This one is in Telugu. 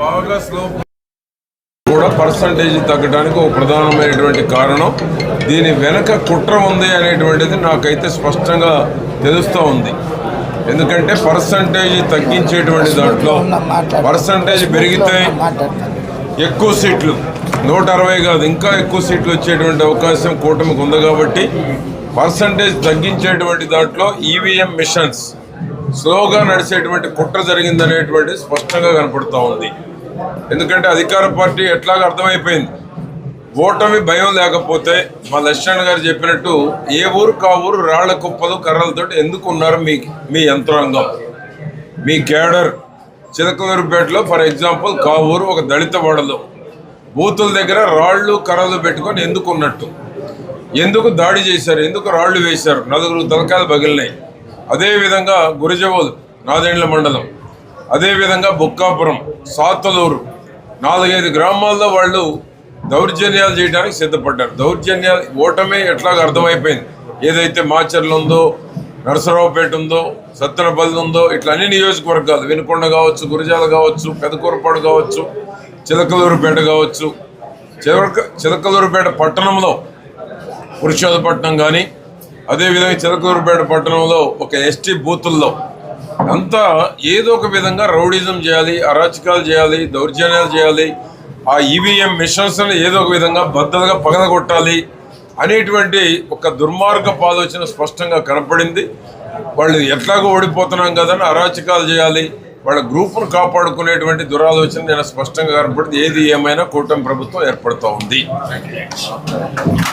బాగా కూడా పర్సంటేజ్ తగ్గడానికి ఒక ప్రధానమైనటువంటి కారణం. దీని వెనక కుట్ర ఉంది అనేటువంటిది నాకైతే స్పష్టంగా తెలుస్తూ ఉంది. ఎందుకంటే పర్సంటేజ్ తగ్గించేటువంటి దాంట్లో పర్సంటేజ్ పెరిగితే ఎక్కువ సీట్లు నూట అరవై కాదు ఇంకా ఎక్కువ సీట్లు వచ్చేటువంటి అవకాశం కూటమికి ఉంది కాబట్టి పర్సంటేజ్ తగ్గించేటువంటి దాంట్లో ఈవీఎం మిషన్స్ స్లోగా నడిచేటువంటి కుట్ర జరిగిందనేటువంటి స్పష్టంగా కనపడుతూ ఉంది. ఎందుకంటే అధికార పార్టీ ఎట్లాగ అర్థమైపోయింది. ఓటమి భయం లేకపోతే మా లక్ష్మణ్ గారు చెప్పినట్టు ఏ ఊరు కా ఊరు రాళ్ళ కుప్పలు కర్రలతో ఎందుకు ఉన్నారు మీ మీ యంత్రాంగం? మీ కేడర్ చిలకలూరుపేటలో ఫర్ ఎగ్జాంపుల్ కా ఊరు ఒక దళిత వాడలో బూతుల దగ్గర రాళ్ళు కర్రలు పెట్టుకొని ఎందుకు ఉన్నట్టు? ఎందుకు దాడి చేశారు? ఎందుకు రాళ్ళు వేశారు? నలుగురు తలకాయలు పగిలినాయి. అదేవిధంగా గురిజవోలు నాదేండ్ల మండలం. అదేవిధంగా బుక్కాపురం సాతలూరు నాలుగైదు గ్రామాల్లో వాళ్ళు దౌర్జన్యాలు చేయడానికి సిద్ధపడ్డారు. దౌర్జన్యాలు ఓటమే ఎట్లాగో అర్థమైపోయింది. ఏదైతే మాచర్లు ఉందో నరసరావుపేట ఉందో సత్తెనపల్లి ఉందో ఇట్లా అన్ని నియోజకవర్గాలు వినుకొండ కావచ్చు గురజాల కావచ్చు పెదకూరపాడు కావచ్చు చిలకలూరుపేట కావచ్చు చిలక చిలకలూరుపేట పట్టణంలో పురుషోధపట్నం కానీ అదేవిధంగా చిలకలూరుపేట పట్టణంలో ఒక ఎస్టీ బూతుల్లో అంతా ఏదో ఒక విధంగా రౌడిజం చేయాలి అరాచకాలు చేయాలి దౌర్జన్యాలు చేయాలి ఆ ఈవీఎం మిషన్స్ని ఏదో ఒక విధంగా బద్దలుగా పగలగొట్టాలి అనేటువంటి ఒక దుర్మార్గపు ఆలోచన స్పష్టంగా కనపడింది. వాళ్ళు ఎట్లాగో ఓడిపోతున్నాం కదని అరాచకాలు చేయాలి వాళ్ళ గ్రూపును కాపాడుకునేటువంటి దురాలోచన నేను స్పష్టంగా కనపడింది. ఏది ఏమైనా కూటమి ప్రభుత్వం ఏర్పడుతూ ఉంది.